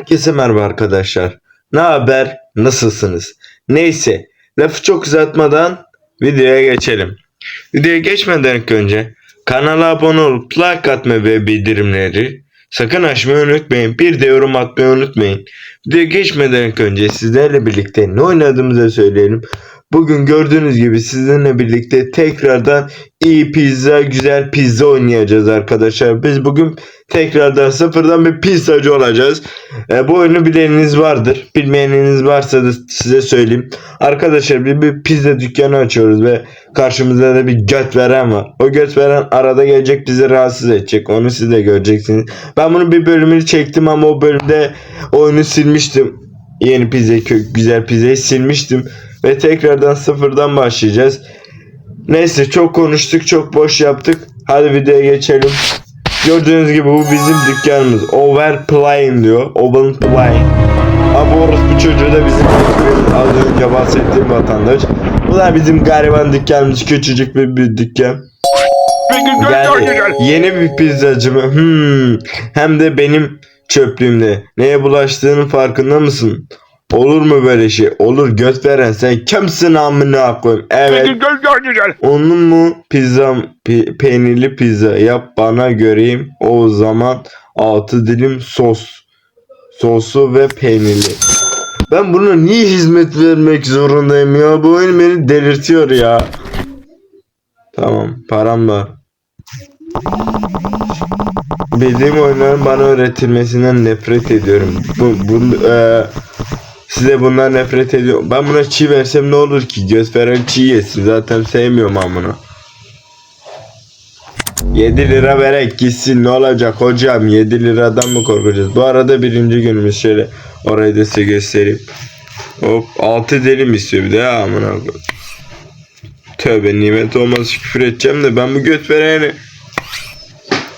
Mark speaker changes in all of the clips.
Speaker 1: Herkese merhaba arkadaşlar. Ne haber? Nasılsınız? Neyse, lafı çok uzatmadan videoya geçelim. Videoya geçmeden önce kanala abone olup like atmayı ve bildirimleri sakın açmayı unutmayın. Bir de yorum atmayı unutmayın. Videoya geçmeden önce sizlerle birlikte ne oynadığımızı söyleyelim. Bugün gördüğünüz gibi sizinle birlikte tekrardan iyi pizza, güzel pizza oynayacağız arkadaşlar. Biz bugün tekrardan sıfırdan bir pizzacı olacağız. E, bu oyunu bileniniz vardır. Bilmeyeniniz varsa da size söyleyeyim. Arkadaşlar bir, bir pizza dükkanı açıyoruz ve karşımızda da bir göt veren var. O göt veren arada gelecek bizi rahatsız edecek. Onu siz de göreceksiniz. Ben bunun bir bölümünü çektim ama o bölümde oyunu silmiştim. Yeni pizza, güzel pizzayı silmiştim. Ve tekrardan sıfırdan başlayacağız. Neyse çok konuştuk çok boş yaptık. Hadi videoya geçelim. Gördüğünüz gibi bu bizim dükkanımız. Overplaying diyor. Overplaying. Ama orospu çocuğu da bizim az önce bahsettiğim vatandaş. Bu da bizim gariban dükkanımız. Küçücük bir, bir dükkan. Yani yeni bir pizzacı mı? Hmm. Hem de benim çöplüğümde. Neye bulaştığının farkında mısın? Olur mu böyle şey? Olur göt veren sen kimsin amına koyayım? Evet. Onun mu pizza pe- peynirli pizza yap bana göreyim. O zaman altı dilim sos. Sosu ve peynirli. Ben buna niye hizmet vermek zorundayım ya? Bu oyun beni delirtiyor ya. Tamam param var. Bildiğim oyunların bana öğretilmesinden nefret ediyorum. Bu, bu eee, size bundan nefret ediyorum. Ben buna çiğ versem ne olur ki? Göz veren çiğ yesin. Zaten sevmiyorum ben bunu. 7 lira verek gitsin. Ne olacak hocam? 7 liradan mı korkacağız? Bu arada birinci günümüz şöyle orayı da size göstereyim. Hop 6 dilim istiyor bir de. Amına tövbe nimet olmaz. Küfür edeceğim de ben bu göt vereni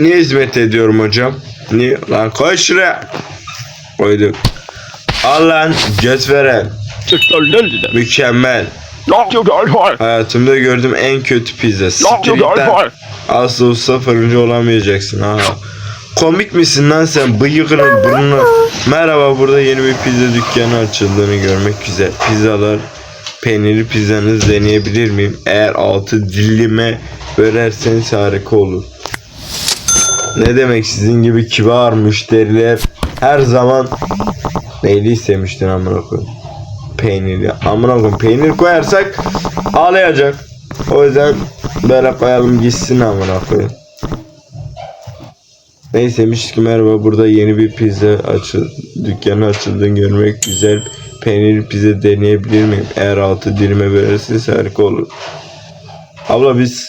Speaker 1: niye hizmet ediyorum hocam? Niye? Lan koy şuraya. Koyduk al lan göt veren mükemmel hayatımda gördüğüm en kötü pizza Siktir Asla olsa fırıncı olamayacaksın ha. Komik misin lan sen bıyıkını burnunu. Merhaba burada yeni bir pizza dükkanı açıldığını görmek güzel. Pizzalar peynirli pizzanızı deneyebilir miyim? Eğer altı dilime bölerseniz harika olur. Ne demek sizin gibi kibar müşteriler her zaman neyli istemiştin amına koyayım. Peynirli. Amına koyayım peynir koyarsak ağlayacak. O yüzden böyle koyalım gitsin amına koyayım. Neyse demiş ki merhaba burada yeni bir pizza açıl dükkanı açıldığını görmek güzel. Peynirli pizza deneyebilir miyim? Eğer altı dilime verirseniz harika olur. Abla biz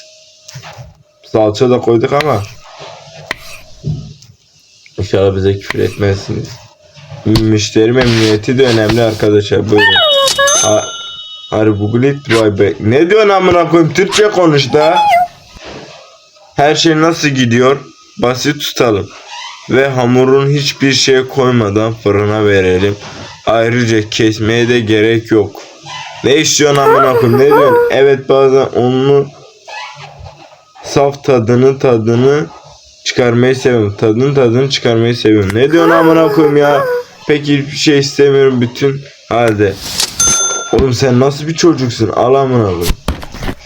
Speaker 1: salça da koyduk ama İnşallah bize küfür etmezsiniz. Müşteri memnuniyeti de önemli arkadaşlar. Buyurun. Ha, Harbi vay be. Ne diyorsun amına koyayım? Türkçe konuş da. Her şey nasıl gidiyor? Basit tutalım. Ve hamurun hiçbir şey koymadan fırına verelim. Ayrıca kesmeye de gerek yok. Ne istiyorsun amına koyayım? Ne diyorsun? Evet bazen onu saf tadını tadını çıkarmayı seviyorum. Tadını tadını çıkarmayı seviyorum. Ne diyorsun amına koyayım ya? Peki hiçbir şey istemiyorum bütün halde. Oğlum sen nasıl bir çocuksun? Al amına.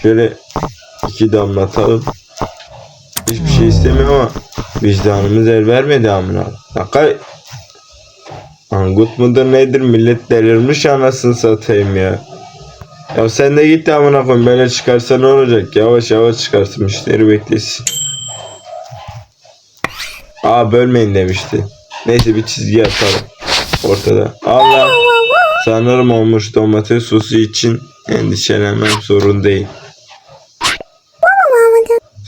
Speaker 1: Şöyle iki damlatalım. Hiçbir şey istemiyorum ama vicdanımız el vermedi amına. Dakika. Angut mudur nedir millet delirmiş anasını satayım ya. Ya sen de git de amına koyayım böyle çıkarsa ne olacak? Yavaş yavaş çıkarsın müşteri beklesin. Aa bölmeyin demişti. Neyse bir çizgi atalım ortada. Allah. Sanırım olmuş domates sosu için endişelenmem sorun değil.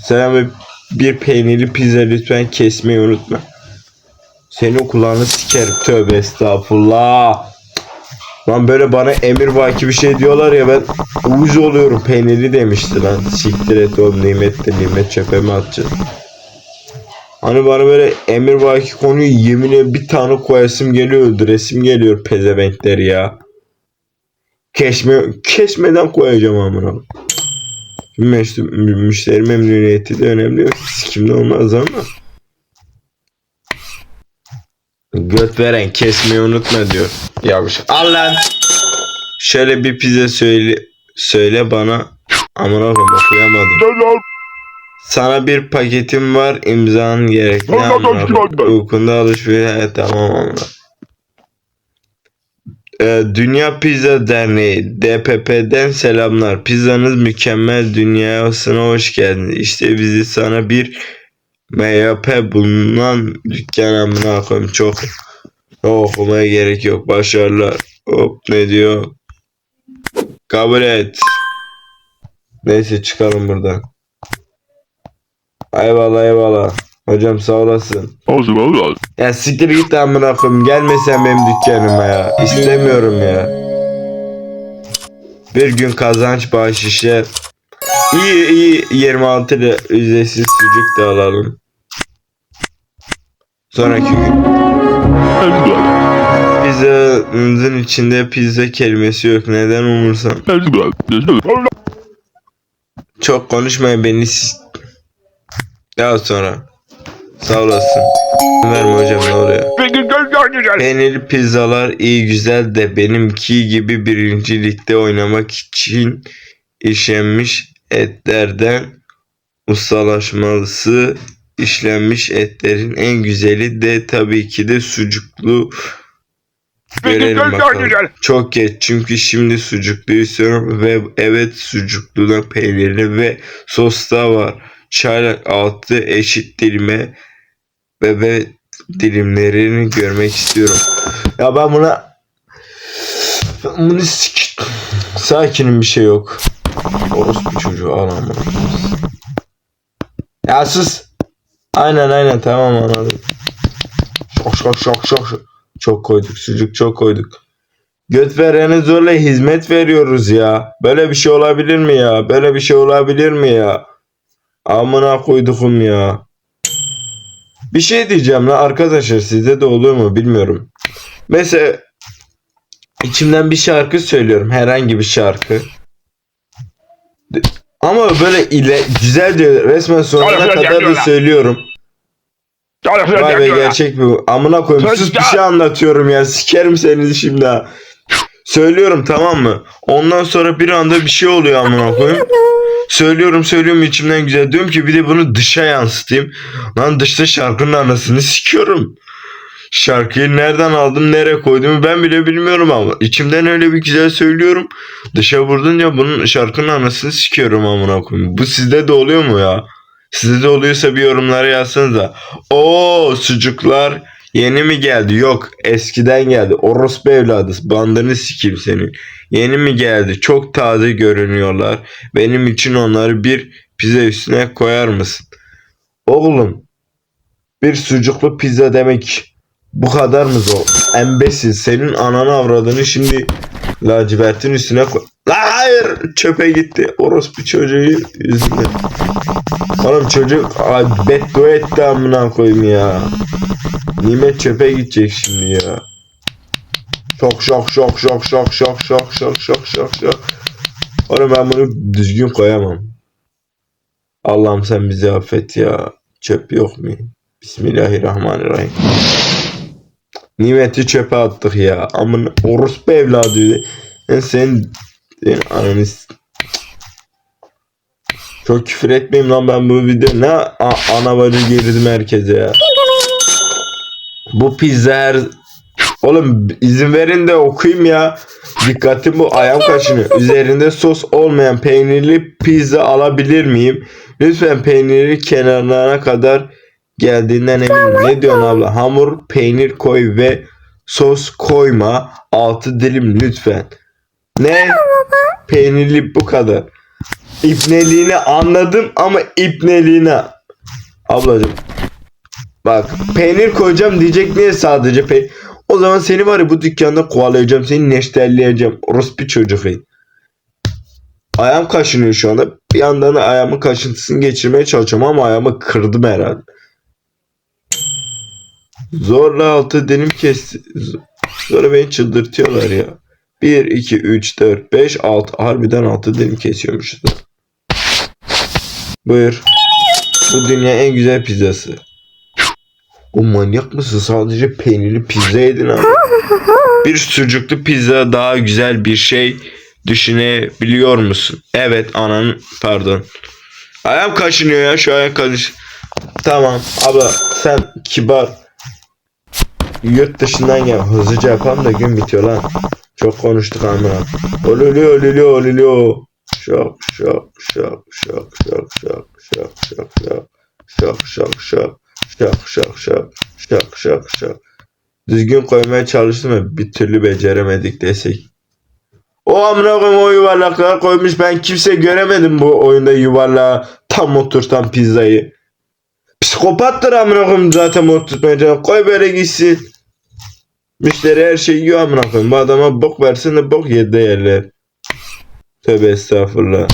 Speaker 1: Selam ve bir peynirli pizza lütfen kesmeyi unutma. Senin kulağını sikerim tövbe estağfurullah. Lan böyle bana emir vaki bir şey diyorlar ya ben uyuz oluyorum peynirli demişti lan. Siktir et oğlum nimetli nimet çöpe mi atacağız? Hani bana böyle emir vaki konuyu yemine bir tane koyasım geliyor öldüresim geliyor pezevenkler ya. Kesme, kesmeden koyacağım amına. Müşteri, müşteri memnuniyeti de önemli. Sikimde olmaz ama. Göt veren kesmeyi unutma diyor. Yavruş. Al lan. Şöyle bir pizza söyle söyle bana. Amına koyayım okuyamadım. Sana bir paketim var imzan gerekli.
Speaker 2: Allah.
Speaker 1: Uykunda alışveriş he, tamam amına. Ee, Dünya Pizza Derneği DPP'den selamlar. Pizzanız mükemmel dünyasına hoş geldiniz. İşte bizi sana bir MYP bulunan dükkan amına koyayım çok çok okumaya gerek yok. Başarılar. Hop ne diyor? Kabul et. Neyse çıkalım buradan. Eyvallah eyvallah. Hocam sağ olasın.
Speaker 2: Olsun olsun.
Speaker 1: Ya siktir git amına koyayım. Gelme sen benim dükkanıma ya. İstemiyorum ya. Bir gün kazanç bahşişler. İyi iyi 26 ile ücretsiz sucuk da alalım. Sonraki gün. Pizzanızın içinde pizza kelimesi yok. Neden.
Speaker 2: Ezber.
Speaker 1: Çok konuşmayın beni Daha sonra. Sağ olasın. Verme hocam ne oluyor? Peynirli pizzalar iyi güzel de benimki gibi birinci ligde oynamak için işlenmiş etlerden ustalaşması işlenmiş etlerin en güzeli de tabii ki de sucuklu görelim bakalım. Çok geç çünkü şimdi sucuklu istiyorum ve evet sucukludan peynirli ve sos da var. Çaylak altı eşit dilime bebe dilimlerini görmek istiyorum. Ya ben buna bunu sik... Sakinim bir şey yok. Orospu çocuğu amına. Ya sus. Aynen aynen tamam anladım. Şok şok şok. şok. Çok koyduk sucuk çok koyduk. Göt verene zorla hizmet veriyoruz ya. Böyle bir şey olabilir mi ya? Böyle bir şey olabilir mi ya? Amına koydukum ya. Bir şey diyeceğim la arkadaşlar sizde de oluyor mu bilmiyorum. Mesela içimden bir şarkı söylüyorum herhangi bir şarkı. Ama böyle ile güzel diyor resmen sonuna kadar da söylüyorum. Vay be gerçek bu. Amına koyayım sus bir şey anlatıyorum ya. Sikerim seni şimdi ha. Söylüyorum tamam mı? Ondan sonra bir anda bir şey oluyor amına koyayım. Söylüyorum söylüyorum içimden güzel. Diyorum ki bir de bunu dışa yansıtayım. Lan dışta şarkının anasını sikiyorum. Şarkıyı nereden aldım nereye koyduğumu ben bile bilmiyorum ama içimden öyle bir güzel söylüyorum. Dışa vurdunca bunun şarkının anasını sikiyorum amına koyayım. Bu sizde de oluyor mu ya? Sizde de oluyorsa bir yorumlara yazsanıza. Oo sucuklar yeni mi geldi? Yok eskiden geldi. Orospu evladı bandını sikeyim senin. Yeni mi geldi? Çok taze görünüyorlar. Benim için onları bir pizza üstüne koyar mısın? Oğlum bir sucuklu pizza demek bu kadar mı zor? Embesil senin ananı avradını şimdi lacivertin üstüne koy. La hayır çöpe gitti. Orospu çocuğu yüzünden. Oğlum çocuk ay, beddua etti amına koyayım ya. Nimet çöpe gidecek şimdi ya. Şok şok şok şok şok şok şok şok şok şok şok. Oğlum ben bunu düzgün koyamam. Allah'ım sen bizi affet ya. Çöp yok mu? Bismillahirrahmanirrahim. Nimeti çöpe attık ya. Amın orospu evladı. Ben senin, senin ananı çok küfür etmeyeyim lan ben bu video ne a- ana bacı girdim herkese ya. Bu pizza her... Oğlum izin verin de okuyayım ya. Dikkatim bu ayağım kaşınıyor. Üzerinde sos olmayan peynirli pizza alabilir miyim? Lütfen peyniri kenarlarına kadar geldiğinden eminim. Ne diyorsun abla? Hamur, peynir koy ve sos koyma. Altı dilim lütfen. Ne? Peynirli bu kadar. İpneliğini anladım ama ipneliğine. Ablacım. Bak peynir koyacağım diyecek niye sadece peynir. O zaman seni var ya bu dükkanda kovalayacağım. Seni neşterleyeceğim. Orospu çocuk. Ayağım kaşınıyor şu anda. Bir yandan da ayağımın kaşıntısını geçirmeye çalışıyorum ama ayağımı kırdım herhalde. Zorla altı dilim kesti. Sonra beni çıldırtıyorlar ya. 1, 2, 3, 4, 5, 6. Harbiden 6 dilim kesiyormuşuz. Buyur. Bu dünya en güzel pizzası. O manyak mısın? Sadece peynirli pizza yedin abi. bir sucuklu pizza daha güzel bir şey düşünebiliyor musun? Evet ananın pardon. Ayağım kaşınıyor ya şu ayak kaş. Tamam abla sen kibar yurt dışından gel hızlıca yapalım da gün bitiyor lan. Çok konuştuk amına. Olülü olülü olülü. Şok şok şok şok şok şok şok şok şok şok şok şok şok şok şok şok şok şok Düzgün koymaya çalıştım ama bir türlü beceremedik desek. O amına koyayım o yuvarlaklar koymuş ben kimse göremedim bu oyunda yuvarlağı tam oturtan pizzayı. Psikopattır amına koyayım zaten oturtmaya. Koy böyle gitsin. Müşteri her şeyi yiyor amına koyayım. Bu adama bok versene bok yedi yerler. Tövbe estağfurullah.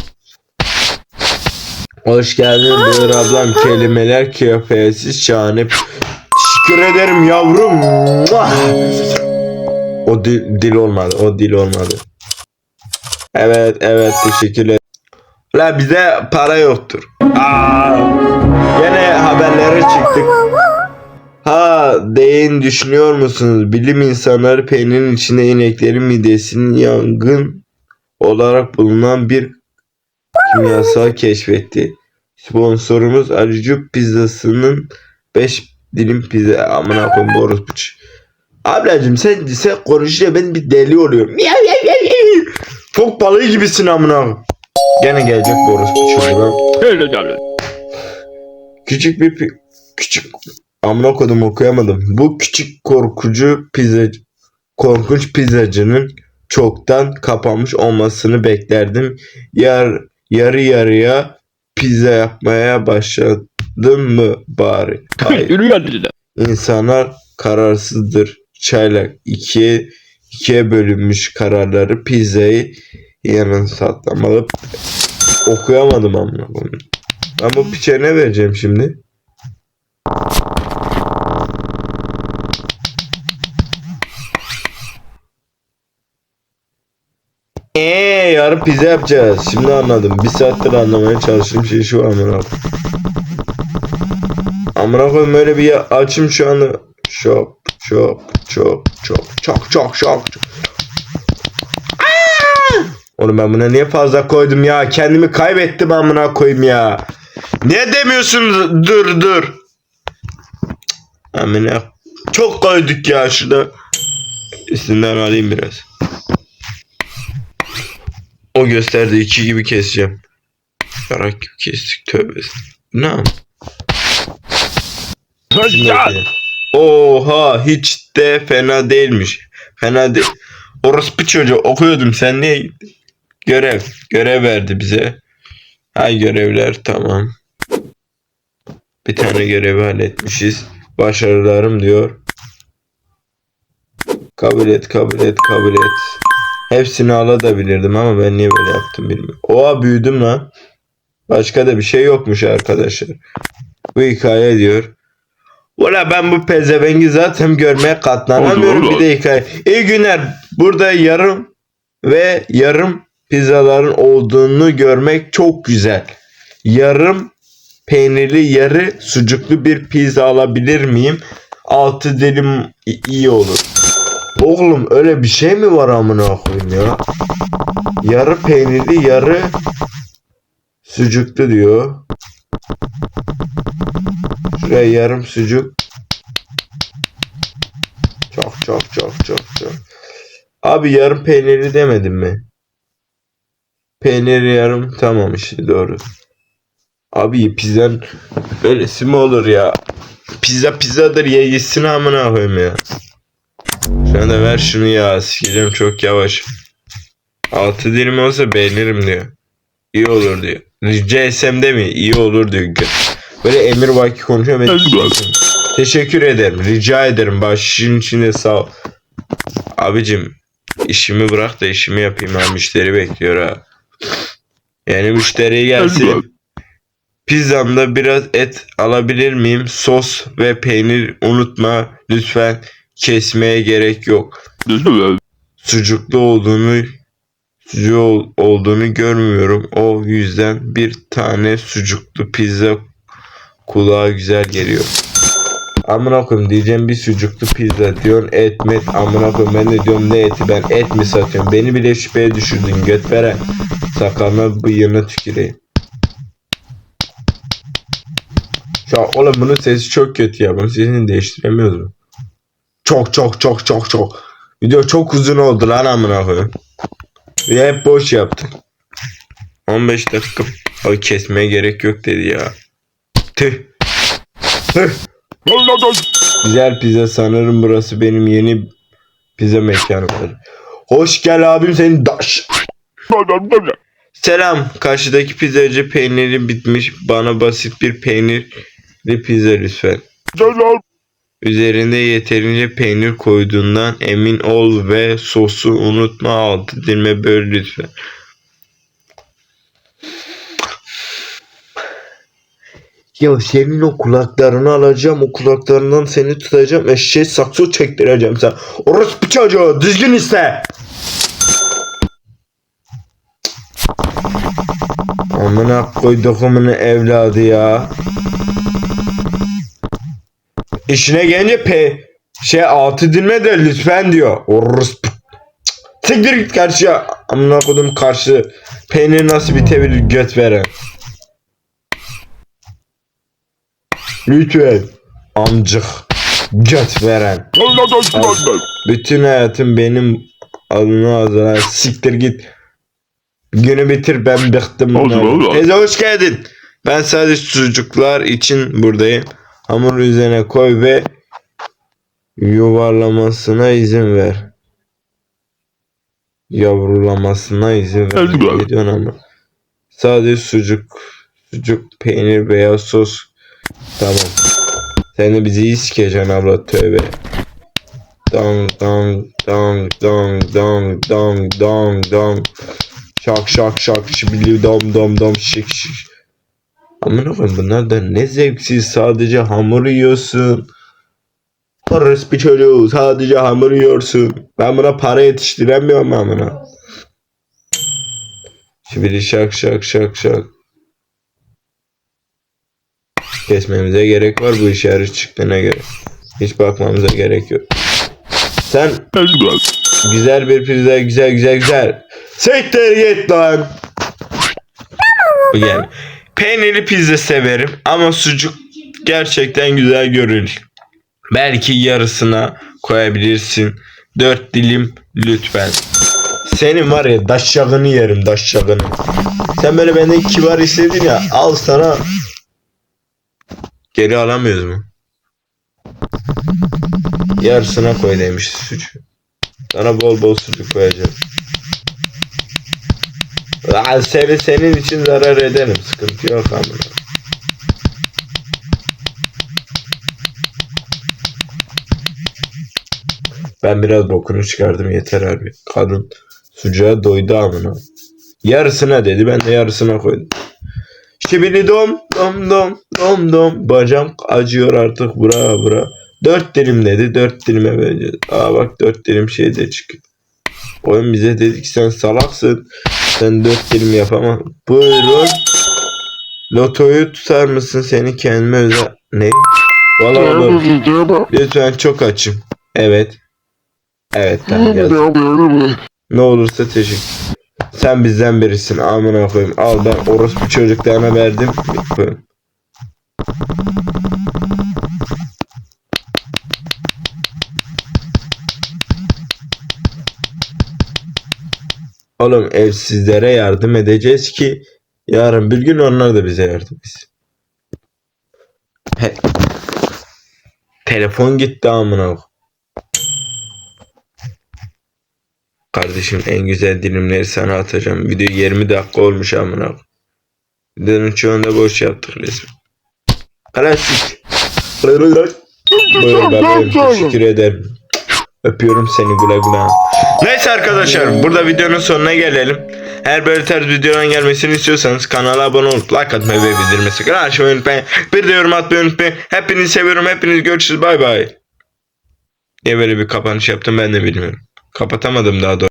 Speaker 1: Hoş geldin Buyur ablam kelimeler kıyafetsiz şahane. Teşekkür ederim yavrum. O dil, dil olmadı. O dil olmadı. Evet evet teşekkürler. La bize para yoktur. Aa, yine haberlere çıktık. Ha deyin düşünüyor musunuz? Bilim insanları peynirin içinde ineklerin midesinin yangın olarak bulunan bir kimyasal keşfetti. Sponsorumuz Acıcık pizzasının 5 dilim pizza amına koyayım bu orospu ç- Ablacım sen, sen konuşunca ben bir deli oluyorum. Fok balığı gibisin amına. Gene gelecek bu orospu çocuğu. Küçük bir küçük amına kodum okuyamadım. Bu küçük korkucu pizza korkunç pizzacının çoktan kapanmış olmasını beklerdim. Yar yarı yarıya pizza yapmaya başladım mı bari? Hayır. İnsanlar kararsızdır. Çaylak ikiye ikiye bölünmüş kararları pizzayı yanın satlamalı. Okuyamadım amına koyayım. Ben bu piçe ne vereceğim şimdi? Yarın pizza yapacağız. Şimdi anladım. Bir saattir anlamaya çalıştığım şey şu amına. Amına koyayım öyle bir açım şu anda. Çok çok çok çok çok çok çok. Oğlum ben buna niye fazla koydum ya? Kendimi kaybettim amına koyayım ya. Niye demiyorsun dur dur. Amına çok koyduk ya şurada. Üstünden alayım biraz. O gösterdiği iki gibi keseceğim. Yarak gibi kestik tövbe. Ne? Oha hiç de fena değilmiş. Fena değil. Orospu çocuğu okuyordum sen gittin? Görev. Görev verdi bize. Hay görevler tamam. Bir tane görevi halletmişiz. Başarılarım diyor. Kabul et kabul et kabul et. Hepsini alabilirdim ama ben niye böyle yaptım bilmiyorum. Oha büyüdüm lan. Başka da bir şey yokmuş arkadaşlar. Bu hikaye diyor. Valla ben bu pezevengi zaten görmeye katlanamıyorum bir de hikaye. İyi günler. Burada yarım ve yarım pizzaların olduğunu görmek çok güzel. Yarım peynirli yarı sucuklu bir pizza alabilir miyim? Altı dilim i- iyi olur. Oğlum öyle bir şey mi var amına koyayım ya? Yarı peynirli yarı sucuklu diyor. Şuraya yarım sucuk. Çok çok çok çok çok. Abi yarım peynirli demedim mi? Peyniri yarım tamam işte doğru. Abi pizzanın böylesi mi olur ya? Pizza pizzadır ye gitsin amına koyayım ya. Şu anda ver şunu ya sikeceğim çok yavaş. Altı dilim olsa beğenirim diyor. İyi olur diyor. Rica etsem de mi? İyi olur diyor. Böyle emir vaki konuşuyor. Ben Teşekkür ederim. Rica ederim. Başın içinde sağ ol. Abicim işimi bırak da işimi yapayım. Ha müşteri bekliyor ha. Yani müşteri gelsin. Pizzamda biraz et alabilir miyim? Sos ve peynir unutma. Lütfen kesmeye gerek yok. Sucuklu olduğunu sucuk ol- olduğunu görmüyorum. O yüzden bir tane sucuklu pizza kulağa güzel geliyor. amına koyayım diyeceğim bir sucuklu pizza diyorsun et met amına koyayım ben de diyorum ne eti ben et mi satıyorum beni bile şüpheye düşürdün göt veren sakalına bıyığına tüküreyim. Şu an oğlum bunun sesi çok kötü ya bunun sesini değiştiremiyoruz mu? Çok çok çok çok çok. Video çok uzun oldu lan amına koyayım. Hep boş yaptık. 15 dakika Abi kesmeye gerek yok dedi ya. Tüh. Tüh. Güzel pizza sanırım burası benim yeni pizza mekanım. Hoş gel abim senin daş. Selam. Karşıdaki pizzacı peyniri bitmiş. Bana basit bir peynirli pizza lütfen. Üzerinde yeterince peynir koyduğundan emin ol ve sosu unutma altı dilime böl lütfen. Ya senin o kulaklarını alacağım, o kulaklarından seni tutacağım, eşeğe sakso çektireceğim sen. Orospu çocuğu, düzgün iste. Amına koyduğumun evladı ya. İşine gelince pe şey altı dinme de lütfen diyor. Orospu. Siktir git karşıya. Amına koydum karşı. Peynir nasıl bitebilir göt veren. Lütfen. Amcık. Göt veren. Bütün hayatım benim adına ağzına siktir git. Günü bitir ben bıktım. Teyze hoş geldin. Ben sadece sucuklar için buradayım. Hamur üzerine koy ve yuvarlamasına izin ver. Yavrulamasına izin ver. Ne diyorsun ama? Sadece sucuk, sucuk, peynir, beyaz sos. Tamam. Sen de bizi iyi sikeceksin abla tövbe. Dong dong dong dong dong dong dong dong. Şak şak şak şibili dom dom dom şik şik. Amına koyayım bunlar da ne zevksiz sadece hamur yiyorsun. Orası bir çocuğu sadece hamur yiyorsun. Ben buna para yetiştiremiyorum amına. Şibili şak şak şak şak. Kesmemize gerek var bu işe çıktığına göre. Hiç bakmamıza gerek yok. Sen güzel bir pizza güzel güzel güzel. Sektir git lan. Bu yani. Peynirli pizza severim ama sucuk gerçekten güzel görünür. Belki yarısına koyabilirsin. Dört dilim lütfen. Senin var ya daşşağını yerim daşşağını. Sen böyle benden kibar istedin ya al sana. Geri alamıyoruz mu? Yarısına koy demiş sucuğu. Sana bol bol sucuk koyacağım. Aa, seni senin için zarar ederim. Sıkıntı yok amına. Ben biraz bokunu çıkardım yeter abi. Kadın sucuğa doydu amına. Yarısına dedi ben de yarısına koydum. Şibili dom dom dom dom dom. Bacağım acıyor artık bura bura. Dört dilim dedi. Dört dilime vereceğiz. Aa bak dört dilim şey de çıkıyor. Oyun bize dedi ki sen salaksın. Sen dört dilim yapamam. Buyurun. Lotoyu tutar mısın seni kendime özel... Ne? Valla olur. Lütfen çok açım. Evet. Evet tamam yaz. Ne olursa teşekkür. Sen bizden birisin amına koyayım. Al ben orospu çocuklarına verdim. Koyayım. Oğlum evsizlere yardım edeceğiz ki yarın bir gün onlar da bize yardım etsin. He. Telefon gitti amına. Kardeşim en güzel dilimleri sana atacağım. Video 20 dakika olmuş amına. Videonun çoğunda boş yaptık resmen. Klasik. Buyur bebeğim teşekkür ederim. Öpüyorum seni güle güle. Neyse arkadaşlar burada videonun sonuna gelelim. Eğer böyle tarz videoların gelmesini istiyorsanız kanala abone olup like atmayı ve bildirimi sakın açmayı unutmayın. Bir de yorum atmayı unutmayın. Hepinizi seviyorum. Hepiniz görüşürüz. Bay bay. Niye böyle bir kapanış yaptım ben de bilmiyorum. Kapatamadım daha doğrusu.